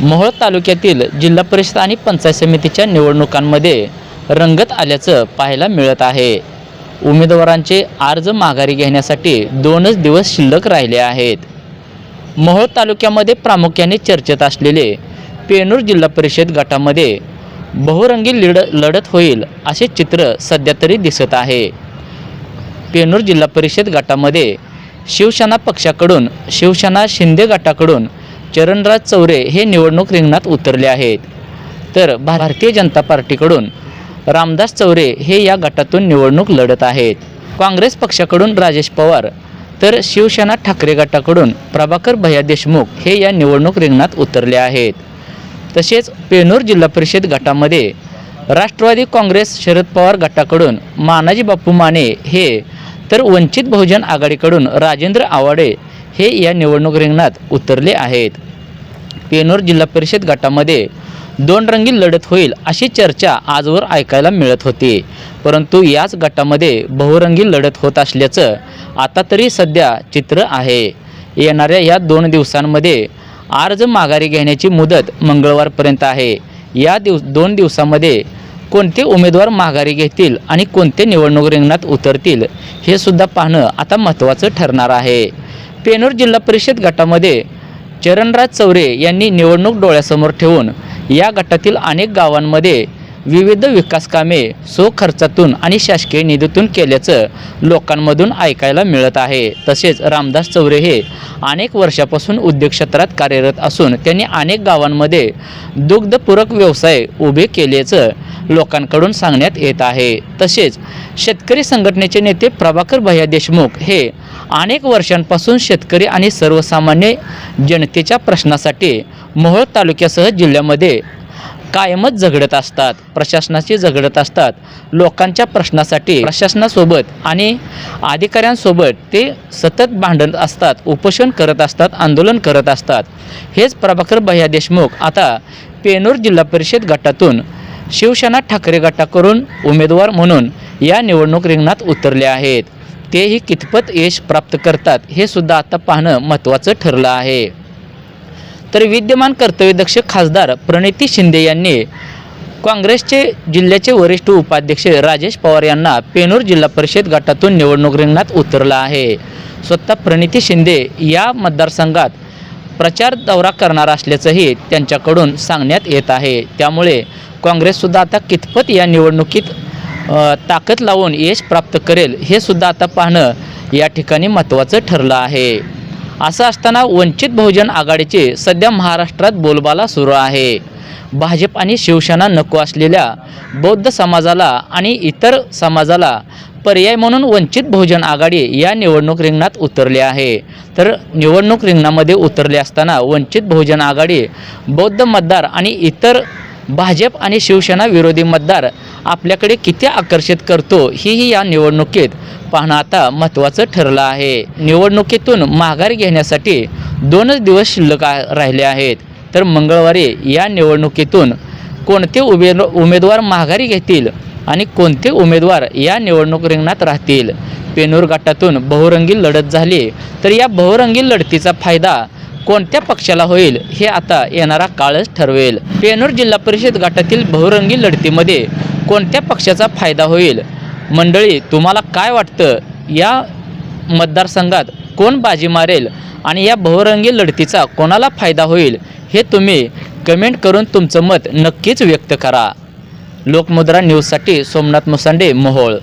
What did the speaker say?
मोहोळ तालुक्यातील जिल्हा परिषद आणि पंचायत समितीच्या निवडणुकांमध्ये रंगत आल्याचं पाहायला मिळत आहे. उमेदवारांचे अर्ज माघारी घेण्यासाठी दोनच दिवस शिल्लक राहिले आहेत. मोहोळ तालुक्यामध्ये प्रामुख्याने चर्चेत असलेले पेनूर जिल्हा परिषद गटामध्ये बहुरंगी लिड लढत होईल असे चित्र सध्या तरी दिसत आहे. पेनूर जिल्हा परिषद गटामध्ये शिवसेना पक्षाकडून शिवसेना शिंदे गटाकडून चरणराज चौरे हे निवडणूक रिंगणात उतरले आहेत. तर भारतीय जनता पार्टीकडून रामदास चौरे हे या गटातून निवडणूक लढत आहेत. काँग्रेस पक्षाकडून राजेश पवार तर शिवसेना ठाकरे गटाकडून प्रभाकर भैया देशमुख हे या निवडणूक रिंगणात उतरले आहेत. तसेच पेनूर जिल्हा परिषद गटामध्ये राष्ट्रवादी काँग्रेस शरद पवार गटाकडून मानाजी बापू माने हे तर वंचित बहुजन आघाडीकडून राजेंद्र आवाडे हे या निवडणूक रिंगणात उतरले आहेत. पेनूर जिल्हा परिषद गटामध्ये दोन रंगी लढत होईल अशी चर्चा आजवर ऐकायला मिळत होती. परंतु याच गटामध्ये बहुरंगी लढत होत असल्याचं आता तरी सध्या चित्र आहे. येणाऱ्या या दोन दिवसांमध्ये अर्ज माघारी घेण्याची मुदत मंगळवारपर्यंत आहे. या दिवस दोन दिवसामध्ये कोणते उमेदवार माघारी घेतील आणि कोणते निवडणूक रिंगणात उतरतील हे सुद्धा पाहणं आता महत्त्वाचं ठरणार आहे. पेनूर जिल्हा परिषद गटामध्ये चरणराज चौरे यांनी निवडणूक डोळ्यासमोर ठेवून या गटातील अनेक गावांमध्ये विविध विकासकामे स्वखर्चातून आणि शासकीय निधीतून केल्याचं लोकांमधून ऐकायला मिळत आहे. तसेच रामदास चौरे हे अनेक वर्षापासून उद्योग क्षेत्रात कार्यरत असून त्यांनी अनेक गावांमध्ये दुग्धपूरक व्यवसाय उभे केल्याचं लोकांकडून सांगण्यात येत आहे. तसेच शेतकरी संघटनेचे नेते प्रभाकर भैया देशमुख हे अनेक वर्षांपासून शेतकरी आणि सर्वसामान्य जनतेच्या प्रश्नासाठी मोहोळ तालुक्यासह जिल्ह्यामध्ये कायमच झगडत असतात प्रशासनाशी झगडत असतात. लोकांच्या प्रश्नासाठी प्रशासनासोबत आणि अधिकाऱ्यांसोबत ते सतत भांडत असतात उपोषण करत असतात आंदोलन करत असतात. हेच प्रभाकर भैया देशमुख आता पेनूर जिल्हा परिषद गटातून शिवसेना ठाकरे गटाकडून उमेदवार म्हणून या निवडणूक रिंगणात उतरले आहेत. तेही कितपत यश प्राप्त करतात हे सुद्धा आता पाहणं महत्त्वाचं ठरलं आहे. तर विद्यमान कर्तव्यदक्ष खासदार प्रणिती शिंदे यांनी काँग्रेसचे जिल्ह्याचे वरिष्ठ उपाध्यक्ष राजेश पवार यांना पेनूर जिल्हा परिषद गटातून निवडणूक रिंगणात उतरला आहे. स्वतः प्रणिती शिंदे या मतदारसंघात प्रचार दौरा करणार असल्याचंही त्यांच्याकडून सांगण्यात येत आहे. त्यामुळे काँग्रेससुद्धा आता कितपत या निवडणुकीत ताकद लावून यश प्राप्त करेल हे सुद्धा आता पाहणं या ठिकाणी महत्त्वाचं ठरलं आहे. असं असताना वंचित बहुजन आघाडीचे सध्या महाराष्ट्रात बोलबाला सुरू आहे. भाजप आणि शिवसेना नको असलेल्या बौद्ध समाजाला आणि इतर समाजाला पर्याय म्हणून वंचित बहुजन आघाडी या निवडणूक रिंगणात उतरली आहे. तर निवडणूक रिंगणामध्ये उतरले असताना वंचित बहुजन आघाडी बौद्ध मतदार आणि इतर भाजप आणि शिवसेना विरोधी मतदार आपल्याकडे किती आकर्षित करतो हेही या निवडणुकीत पाहणं आता महत्त्वाचं ठरलं आहे. निवडणुकीतून माघार घेण्यासाठी दोनच दिवस शिल्लक राहिले आहेत. तर मंगळवारी या निवडणुकीतून कोणते उमे उमेदवार माघारी घेतील आणि कोणते उमेदवार या निवडणूक रिंगणात राहतील? पेनूर गटातून बहुरंगी लढत झाली. तर या बहुरंगी लढतीचा फायदा कोणत्या पक्षाला होईल हे आता येणारा काळच ठरवेल. पेनूर जिल्हा परिषद गटातील बहुरंगी लढतीमध्ये कोणत्या पक्षाचा फायदा होईल? मंडळी तुम्हाला काय वाटतं? या मतदारसंघात कोण बाजी मारेल आणि या बहुरंगी लढतीचा कोणाला फायदा होईल हे तुम्ही कमेंट करून तुमचं मत नक्कीच व्यक्त करा. लोकमुद्रा न्यूजसाठी सोमनाथ मुसांडे मोहोळ.